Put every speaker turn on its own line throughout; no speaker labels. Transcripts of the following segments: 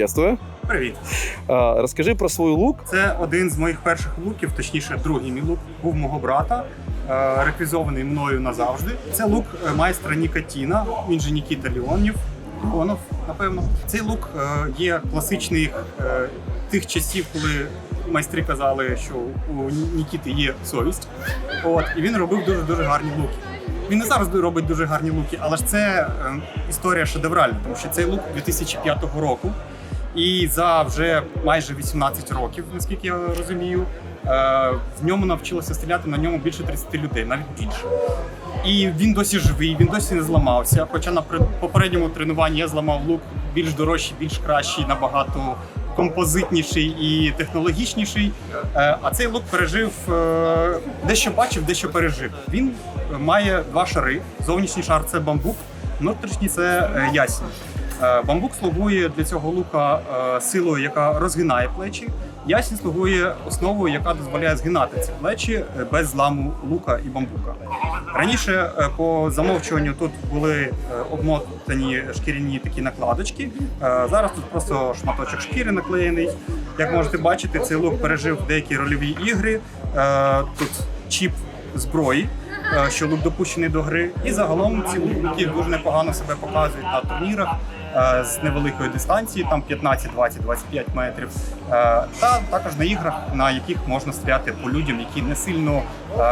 Приветствую.
Привіт.
А, Розкажи про свій лук.
Це один з моїх перших луків, точніше, другий мій лук був мого брата, реквізований мною назавжди. Це лук е, майстра Нікотіна, він же Нікіта Леонів. Леонов, напевно. Цей лук е, є класичний е, тих часів, коли майстри казали, що у Нікіти є совість. От, і він робив дуже дуже гарні луки. Він не зараз робить дуже гарні луки, але ж це історія шедевральна, тому що цей лук 2005 року. І за вже майже 18 років, наскільки я розумію, е, в ньому навчилося стріляти на ньому більше 30 людей, навіть більше. І він досі живий, він досі не зламався. Хоча на попередньому тренуванні я зламав лук більш дорожчий, більш кращий, набагато композитніший і технологічніший. Е, А цей лук пережив е, дещо бачив, дещо пережив. Він має два шари. Зовнішній шар це бамбук, внутрішній це ясінь. Е, Бамбук слугує для цього лука е, силою, яка розгинає плечі. Ясінь слугує основою, яка дозволяє згинати ці плечі е, без зламу лука і бамбука. Раніше по замовчуванню тут були обмотані шкіряні такі накладочки. Зараз тут просто шматочок шкіри наклеєний. Як можете бачити, цей лук пережив деякі рольові ігри. Тут чіп зброї, що лук допущений до гри. І загалом ці луки дуже непогано себе показують на турнірах з невеликої дистанції, там 15, 20, 25 метрів. Е, Та також на іграх, на яких можна стріляти по людям, які не сильно е,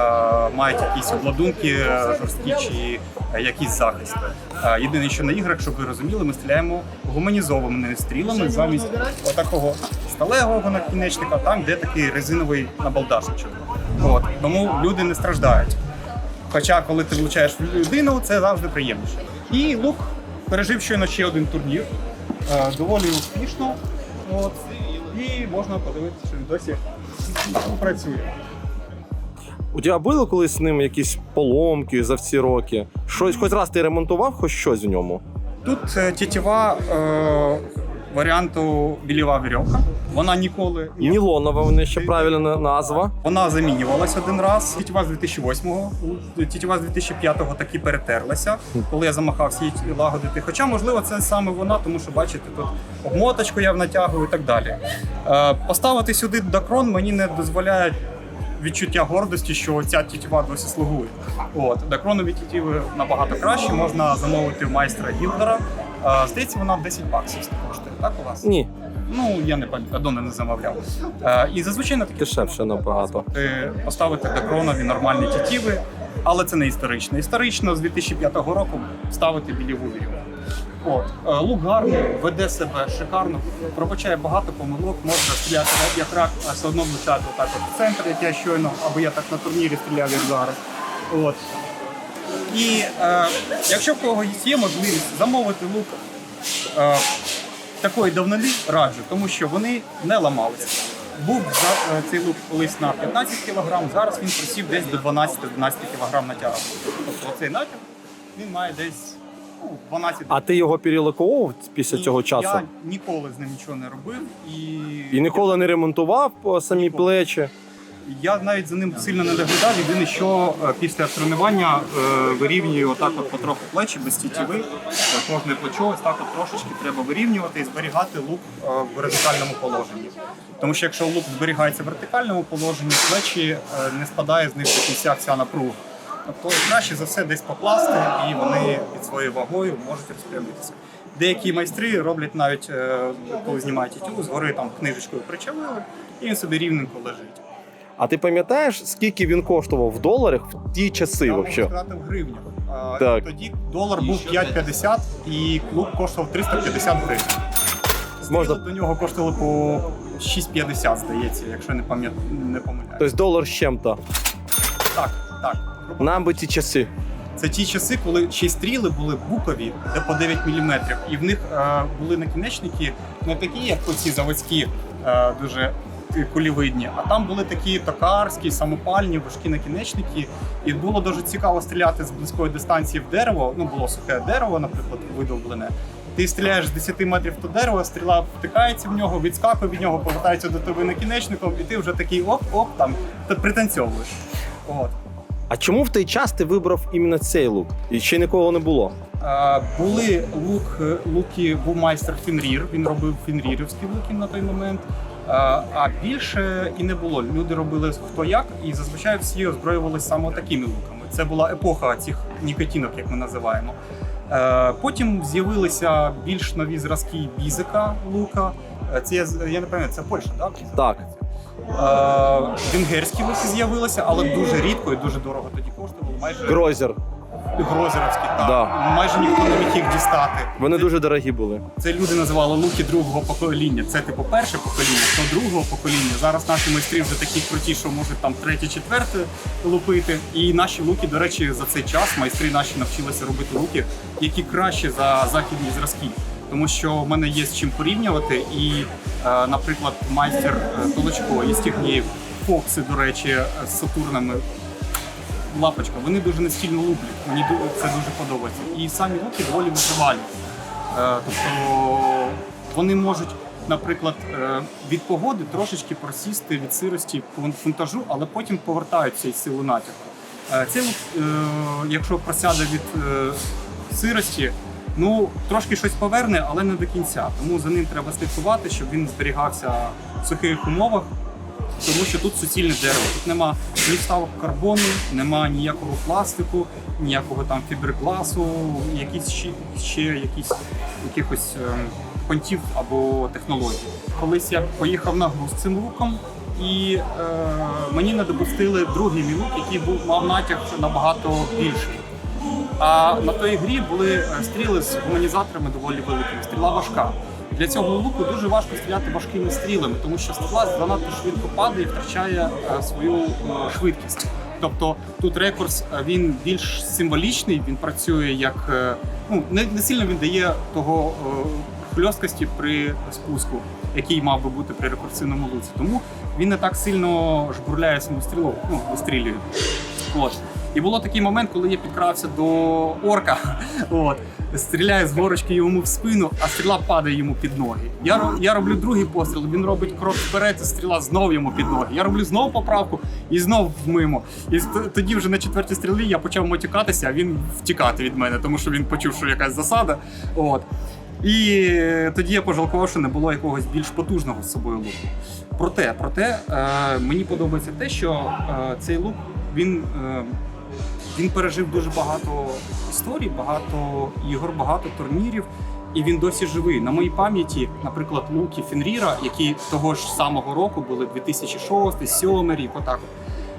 мають якісь обладунки е, жорсткі чи е, якийсь захист. Е, Єдине, що на іграх, щоб ви розуміли, ми стріляємо гуманізованими стрілами замість отакого сталевого накінечника, там де такий резиновий набалдашничок. От тому люди не страждають. Хоча, коли ти влучаєш в людину, це завжди приємніше. І лук пережив щойно ще один турнір, е, доволі успішно. От, і можна подивитися, що він досі працює.
У тебе були колись з ним якісь поломки за всі роки? Щось, хоч раз ти ремонтував хоч щось в ньому?
Тут тітіва. тітєва е, варіанту біліва вірьовка. Вона ніколи ні.
Нілонова вони ще правильна назва.
Вона замінювалась один раз. Тітєва з 2008-го, тітєва з 2005-го таки перетерлася, коли я замахався її лагодити. Хоча, можливо, це саме вона, тому що бачите, тут обмоточку я натягую і так далі. Е, Поставити сюди дакрон мені не дозволяє відчуття гордості, що ця тітєва досі слугує. От дакронові тітіви набагато краще, можна замовити майстра гілдера. Е, Здається, вона 10 баксів коштує, так у вас?
Ні,
Ну, я не пам'ятаю, давно не замовляв. Е, і зазвичай на такі
дешевше набагато.
е, поставити декронові нормальні тітіви, але це не історично. Історично з 2005 року ставити біліву вірю. От е, лук гарний, веде себе шикарно, пробачає багато помилок, можна стріляти як рак, а все одно влучати отак от в центр, як я щойно, або я так на турнірі стріляв як зараз. От. І е, якщо в когось є можливість замовити лук е, такої давнини, раджу, тому що вони не ламалися. Був за- е, цей лук колись на 15 кг, зараз він просів десь до 12-12 кг натягу. Тобто цей натяг він має десь ну, 12
А ти його перелаковував після
І
цього часу?
Я ніколи з ним нічого не робив і,
І ніколи не ремонтував по самі
Ніколи.
плечі.
Я навіть за ним сильно не доглядав. Єдине, що е, після тренування е, вирівнюю отак от потроху плечі без тітіви. Е, Кожне плечо ось так от трошечки треба вирівнювати і зберігати лук в горизонтальному положенні. Тому що якщо лук зберігається в вертикальному положенні, плечі не спадає з них до кінця вся напруга. Тобто краще за все десь покласти, і вони під своєю вагою можуть розпрямитися. Деякі майстри роблять навіть, коли знімають тітю, згори там книжечкою причавили, і він собі рівненько лежить.
А ти пам'ятаєш, скільки він коштував в доларах в ті часи
Я можу
взагалі?
сказати в гривнях. А,
Так.
Тоді долар був 5,50 і клуб коштував 350 гривень.
Можна-
до нього коштували по 6,50, здається, якщо не пам'ят... не помиляюсь.
Тобто долар з чим-то.
Так, так.
Нам би ті часи.
Це ті часи, коли ще й стріли були букові, де по 9 мм, і в них е, були накінечники не такі, як оці заводські, е, дуже кулівидні, а там були такі токарські, самопальні, важкі накінечники. І було дуже цікаво стріляти з близької дистанції в дерево. Ну, було сухе дерево, наприклад, видовблене. Ти стріляєш з 10 метрів в то дерево, стріла втикається в нього, відскакує від нього, повертається до тебе накінечником, і ти вже такий оп-оп там пританцьовуєш. От.
А чому в той час ти вибрав іменно цей лук? І ще нікого не було?
Е, Були лук, е, луки, був майстер Фінрір, він робив фінрірівські луки на той момент. А більше і не було. Люди робили хто як, і зазвичай всі озброювалися саме такими луками. Це була епоха цих нікотінок, як ми називаємо. Е, Потім з'явилися більш нові зразки бізика лука. Е, Це я не пам'ятаю, це Польща, так?
Так.
Е, Венгерські луки з'явилися, але дуже рідко і дуже дорого тоді коштували. Майже
Грозер.
Грозеровські, так.
Да.
Майже ніхто не міг їх дістати.
Вони
це,
дуже дорогі були.
це люди називали луки другого покоління. Це типу перше покоління, то другого покоління. Зараз наші майстри вже такі круті, що можуть там третє, четверте лупити. І наші луки, до речі, за цей час майстри наші навчилися робити луки, які краще за західні зразки. Тому що в мене є з чим порівнювати. І, е, наприклад, майстер е, Толочко із Тігніїв, Фокси, до речі, з Сатурнами лапочка, вони дуже настільно луплять. Мені це дуже подобається. І самі луки доволі витривалі. Е, тобто вони можуть, наприклад, е, від погоди трошечки просісти від сирості фун- фунтажу, але потім повертаються із силу натягу. Е, Цей лук, якщо просяде від сирості, ну трошки щось поверне, але не до кінця. Тому за ним треба слідкувати, щоб він зберігався в сухих умовах тому що тут суцільне дерево. Тут нема ні вставок карбону, нема ніякого пластику, ніякого там фібергласу, якісь ще, ще якісь якихось ем, понтів або технологій. Колись я поїхав на гру з цим луком. І е, мені не допустили другий мій лук, який був мав натяг набагато більший. А на той грі були е, стріли з гуманізаторами доволі великими. Стріла важка. Для цього луку дуже важко стріляти важкими стрілами, тому що стріла занадто швидко падає і втрачає е, свою е, швидкість. Тобто тут рекурс е, він більш символічний, він працює як ну не, не сильно він дає того хльосткості при спуску, який мав би бути при рекурсивному луці. Тому він не так сильно жбурляє саму стрілу, ну вистрілює. От. І було такий момент, коли я підкрався до орка, от, стріляю з горочки йому в спину, а стріла падає йому під ноги. Я, я роблю другий постріл, він робить крок вперед, і стріла знов йому під ноги. Я роблю знову поправку і знов мимо. І тоді вже на четвертій стрілі я почав мотикатися, а він втікати від мене, тому що він почув, що якась засада. От. І е, тоді я пожалкував, що не було якогось більш потужного з собою луку. Проте, проте е, мені подобається те, що е, цей лук він, е, він пережив дуже багато історій, багато ігор, багато турнірів. І він досі живий. На моїй пам'яті, наприклад, луки Фенріра, які того ж самого року були 2006, 2007 рік, отак.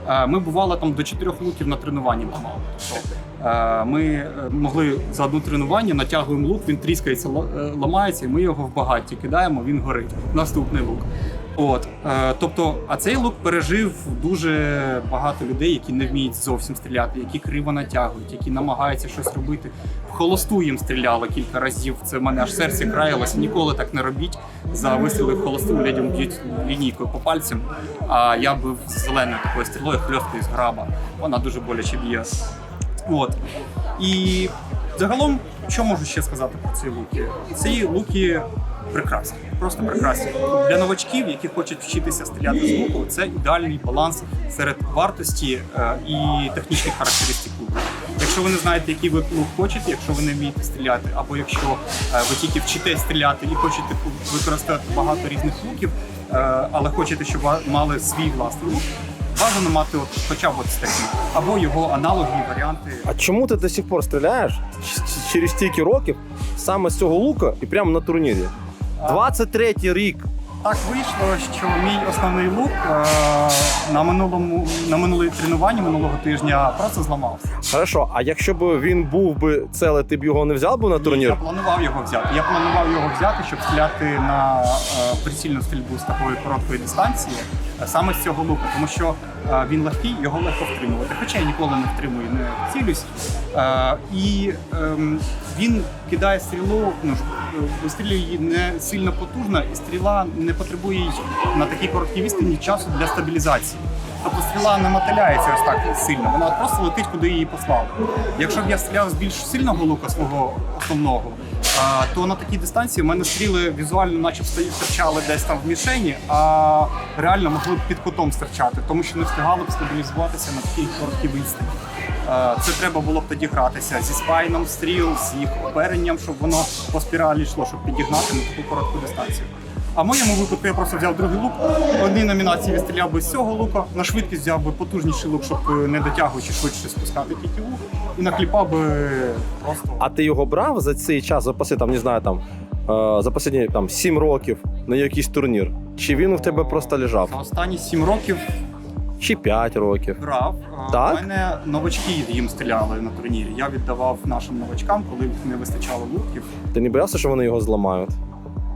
Е, Ми бували там до чотирьох луків на тренуванні ламали. Тобто, е, Ми е, могли за одне тренування натягуємо лук, він тріскається, ламається, і ми його в багатті кидаємо, він горить. Наступний лук. От, е, тобто, а цей лук пережив дуже багато людей, які не вміють зовсім стріляти, які криво натягують, які намагаються щось робити. В холосту їм стріляли кілька разів. Це в мене аж серце краялося. Ніколи так не робіть. За вистріли в холосту людям б'ють лінійкою по пальцям. А я бив зеленою такою стрілою хльосткою з граба. Вона дуже боляче б'є. От. І загалом, що можу ще сказати про ці луки? Ці луки прекрасні, просто прекрасні. Для новачків, які хочуть вчитися стріляти з луку, це ідеальний баланс серед вартості е, і технічних характеристик луку. Якщо ви не знаєте, який ви лук хочете, якщо ви не вмієте стріляти, або якщо е, ви тільки вчите стріляти і хочете використати багато різних луків, е, але хочете, щоб мали свій власний лук, бажано мати от хоча б от такий, або його аналоги, варіанти.
А чому ти до сих пор стріляєш через стільки років саме з цього лука і прямо на турнірі? 23-й рік.
Так вийшло, що мій основний лук е, на минулому на минулій тренуванні минулого тижня просто зламався.
Хорошо, а якщо б він був би целе, ти б його не взяв би на
Ні,
турнір?
Я планував його взяти. Я планував його взяти, щоб стріляти на е, прицільну стрільбу з такої короткої дистанції, саме з цього луку, тому що е, він легкий, його легко втримувати. Хоча я ніколи не втримую, не цілюсь. Е, і ем, він кидає стрілу, ну е, вистрілює її не сильно потужно, і стріла не потребує на такій короткій відстані часу для стабілізації. Тобто стріла не мотиляється ось так сильно, вона просто летить, куди її послали. Якщо б я стріляв з більш сильного лука свого основного, то на такій дистанції в мене стріли візуально, наче стоїть, стирчали десь там в мішені, а реально могли б під кутом стирчати, тому що не встигали б стабілізуватися на такій короткій відстані. Е, Це треба було б тоді гратися зі спайном стріл, з їх оперенням, щоб воно по спіралі йшло, щоб підігнати на таку коротку дистанцію. А в моєму випадку я просто взяв другий лук. В одній номінації відстріляв би з цього лука, на швидкість взяв би потужніший лук, щоб е, не дотягуючи швидше спускати тітіву, і накліпав би просто.
А ти його брав за цей час, запаси там, не знаю, там е, за останні там 7 років на якийсь турнір? Чи він у тебе просто
За
лежав?
останні сім років
Чи 5 років?
грав. А,
Так?
У мене новачки їм стріляли на турнірі. Я віддавав нашим новачкам, коли не вистачало луків.
Ти не боявся, що вони його зламають?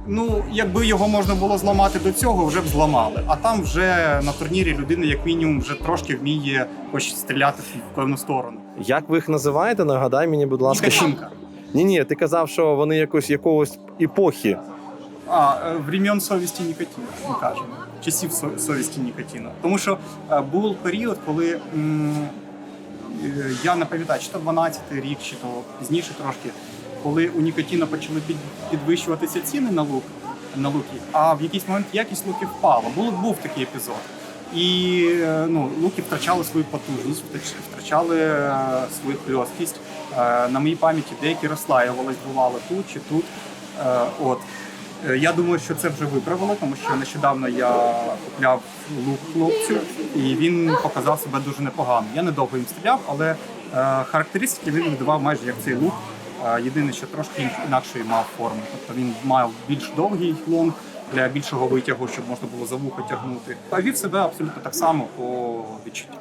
Ну, якби його можна було зламати до цього, вже б зламали. А там вже на турнірі людина, як мінімум, вже трошки вміє хоч стріляти в певну сторону.
Як ви їх називаєте? Нагадай мені, будь ласка.
Нікачинка.
Ні, ні, ти казав, що вони якось якогось епохи.
А, е, времен совісті Нікотіна, ми кажемо. Часів со- совісті Нікотіна. Тому що е, був період, коли м, е, я не пам'ятаю, чи то 12-й рік, чи то пізніше трошки, коли у Нікотіна почали під, підвищуватися ціни на лук на луки, а в якийсь момент якість луків впала. Був, був такий епізод. І е, ну, луки втрачали свою потужність, втрачали е, свою хльосткість. Е, На моїй пам'яті деякі розслаювались, бували тут чи тут. Е, От. Е, Я думаю, що це вже виправило, тому що нещодавно я купляв лук хлопцю, і він показав себе дуже непогано. Я недовго їм стріляв, але е, характеристики він видавав майже як цей лук. Єдине, що трошки ін- інакшої мав форми. Тобто він мав більш довгий лонг для більшого витягу, щоб можна було за вухо тягнути. А вів себе абсолютно так само по відчуттям.